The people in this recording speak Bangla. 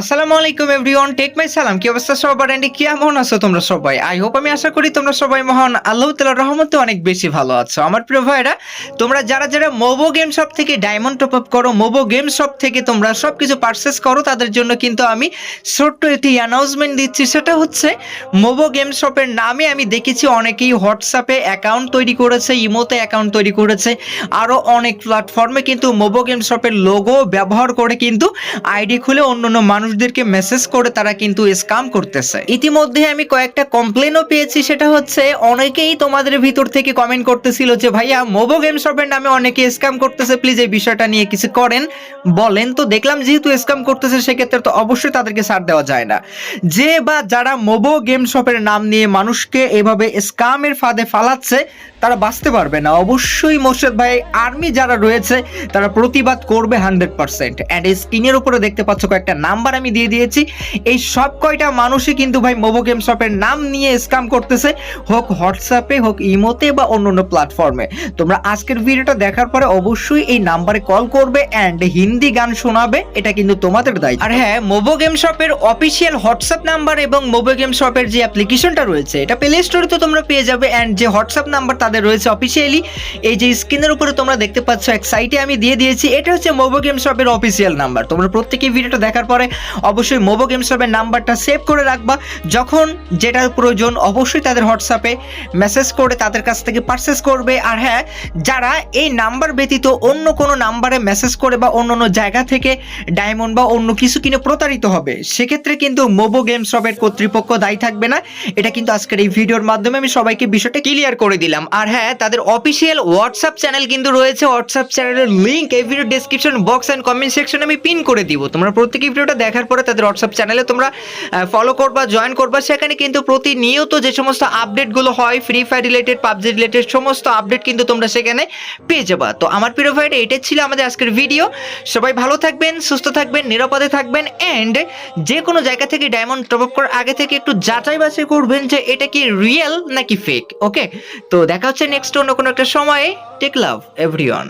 আসসালামু আলাইকুম এভরিওয়ান, টেক মাই সালাম। কি অবস্থা সবার? এন্ড, কেমন আছো তোমরা সবাই? আই হোপ আমি আশা করি তোমরা সবাই মহান আল্লাহ তাআলার রহমতে অনেক বেশি ভালো আছো। আমার প্রিয় ভাইরা, তোমরা যারা যারা মোবো গেম শপ থেকে ডায়মন্ড টপ আপ করো, মোবো গেম শপ থেকে তোমরা সবকিছু পারচেস করো, তাদের জন্য কিন্তু আমি ছোট্ট একটি অ্যানাউন্সমেন্ট দিচ্ছি। সেটা হচ্ছে, মোবো গেম শপের নামে আমি দেখেছি অনেকেই হোয়াটসঅ্যাপে অ্যাকাউন্ট তৈরি করেছে, ইমোতে অ্যাকাউন্ট তৈরি করেছে আরও অনেক প্ল্যাটফর্মে কিন্তু মোবো গেম শপের লোগো ব্যবহার করে কিন্তু আইডি খুলে অন্যান্য মানুষদেরকে মেসেজ করে তারা কিন্তু স্ক্যাম করতেছে। ইতিমধ্যে আমি কয়েকটা কমপ্লেনও পেয়েছি, সেটা হচ্ছে অনেকেই তোমাদের ভিতর থেকে কমেন্ট করতেছিল যে, ভাইয়া মোবো গেম শপের নামে অনেকে স্ক্যাম করতেছে প্লিজ এই বিষয়টা নিয়ে কিছু করেন। বলেন, তো দেখলাম যেহেতু স্ক্যাম করতেছে, সেক্ষেত্রে তো অবশ্যই তাদেরকে ছাড় দেওয়া যায় না। যে বা যারা মোবো গেম শপের নাম নিয়ে মানুষকে এভাবে স্ক্যামের ফাঁদে ফালাচ্ছে, তারা বাঁচতে পারবে না। অবশ্যই মোর্শেদ ভাই আর্মি যারা রয়েছে, তারা প্রতিবাদ করবে হান্ড্রেড পার্সেন্ট অ্যান্ড স্ক্রিনের উপরে দেখতে পাচ্ছ কয়েকটা নাম্বার আমি দিয়ে দিয়েছি। এই সব কয়টা মানুষই কিন্তু ভাই মোবো গেম শপের নাম নিয়ে স্ক্যাম করতেছে, হোক হোয়াটসঅ্যাপে হোক ইমোতে বা অন্য অন্য প্ল্যাটফর্মে তোমরা আজকের ভিডিওটা দেখার পরে অবশ্যই এই নাম্বারে কল করবে অ্যান্ড হিন্দি গান শোনাবে, এটা কিন্তু তোমাদের দায়িত্ব। আর হ্যাঁ মোবো গেম শপের অফিসিয়াল হোয়াটসঅ্যাপ নাম্বার এবং মোবো গেম শপের যে অ্যাপ্লিকেশনটা রয়েছে, এটা প্লে স্টোরে তো তোমরা পেয়ে যাবে অ্যান্ড যে হোয়াটসঅ্যাপ নাম্বার তাদের রয়েছে অফিসিয়ালি এই যে স্ক্রিনের উপরে তোমরা দেখতে পাচ্ছ এক সাইটে আমি দিয়ে দিয়েছি, এটা হচ্ছে মোবো গেম শপের অফিসিয়াল নাম্বার তোমরা প্রত্যেকেই ভিডিওটা দেখার পরে অবশ্যই মোবো গেম শপের নাম্বারটা সেভ করে রাখবা। যখন যেটার প্রয়োজন অবশ্যই তাদের হোয়াটসঅ্যাপে মেসেজ করে তাদের কাছ থেকে পারচেস করবে। আর হ্যাঁ যারা এই নাম্বার ব্যতীত অন্য কোনো নাম্বারে মেসেজ করে বা অন্য অন্য জায়গা থেকে ডায়মন্ড বা অন্য কিছু কিনে প্রতারিত হবে, সেক্ষেত্রে কিন্তু মোবো গেম শপের কর্তৃপক্ষ দায়ী থাকবে না। এটা কিন্তু আজকের এই ভিডিওর মাধ্যমে আমি সবাইকে বিষয়টা ক্লিয়ার করে দিলাম। আর হ্যাঁ তাদের অফিসিয়াল হোয়াটসঅ্যাপ চ্যানেল কিন্তু রয়েছে। হোয়াটসঅ্যাপ চ্যানেলের লিঙ্ক এই video description box and comment সেকশনে আমি পিন করে দিব। তোমরা প্রত্যেক ভিডিওটা দেখার পরে তাদের হোয়াটসঅ্যাপ চ্যানেলে তোমরা ফলো করবা জয়েন করবা। সেখানে কিন্তু প্রতিনিয়ত যে সমস্ত আপডেটগুলো হয় free fire related PUBG related সমস্ত আপডেট কিন্তু তোমরা সেখানে পেয়ে যাবা। তো আমার প্রিয় ভাইরা এটাই ছিল আমাদের আজকের ভিডিও সবাই ভালো থাকবেন, সুস্থ থাকবেন, নিরাপদে থাকবেন অ্যান্ড যে কোনো জায়গা থেকে ডায়মন্ড টপ আপ করার আগে থেকে একটু যাচাই বাছাই করবেন যে এটা কি রিয়েল নাকি ফেক ওকে তো দেখা হচ্ছে নেক্সট অন্য কোনো একটা সময়ে। টেক লাভ এভরিওয়ান